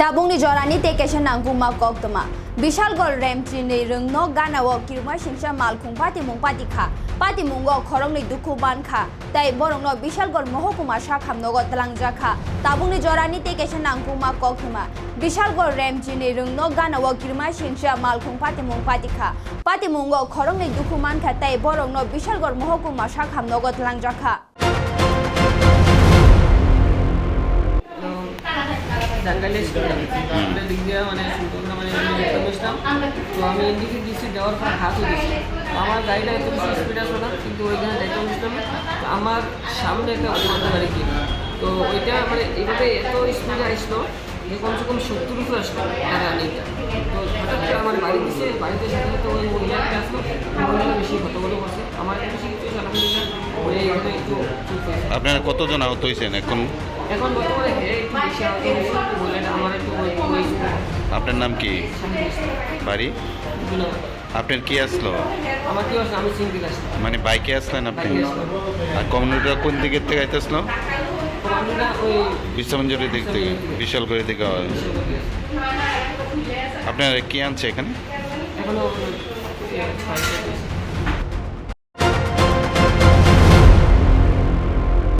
tabungni jorani te kesha nangkuma koktoma Bishalgarh রেমচিনি রংনো গানাও কিরমা সিংসা মালখুং পাতি মুং পাতি খা পাতি মুঙ্গ খরংনি দুখু বানখা তাই বরং বিশালগড় মহকুমা শাখাম নগ তলাংজা খা তাবুংনি জরানি তে কেসা নাংকুমা কখমা বিশালগড় রেমচিনি রংনো গানাও কিরমা সিংসা মালখুং পাতি মুং পাতি খা পাতি মুঙ্গ খরংনি দুখু মানখা তাই বরং বিশালগড় মহকুমা শাখাম নগ তলাংজা খা জাঙ্গালে এটা দিক দিয়ে মানে সুন্দর মানে দেখতে তো আমি এদিকে দিচ্ছি দেওয়ার পর হাতও দিচ্ছি আমার গাড়িটা এত বেশি স্পিড আসলো না কিন্তু ওইখানে দেখতে বসলাম আমার সামনে একটা অন্য গাড়ি কি তো ওইটা মানে এইভাবে এত স্পিডে আসলো যে কমসে কম সত্তর উপরে আসলো তার রানিংটা তো হঠাৎ করে আমার বাড়ি দিছে বাড়িতে সাথে সাথে ওই মহিলাটা আসলো। মহিলা বেশি হতবল করছে আমার একটু বেশি কিছু আলহামদুলিল্লাহ ওই এখানে একটু আপনারা কতজন আহত হয়েছেন এখন? এখন বর্তমানে আপনার নাম কি? বাড়ি? আপনার কি আসলো? মানে বাইকে আসলেন আপনি। আর কমিউনিটিটা কোন দিকের থেকে কমান্ডোটা ওই দিক থেকে বিশাল করে দিকে হয়। আপনার কি আনছে এখানে?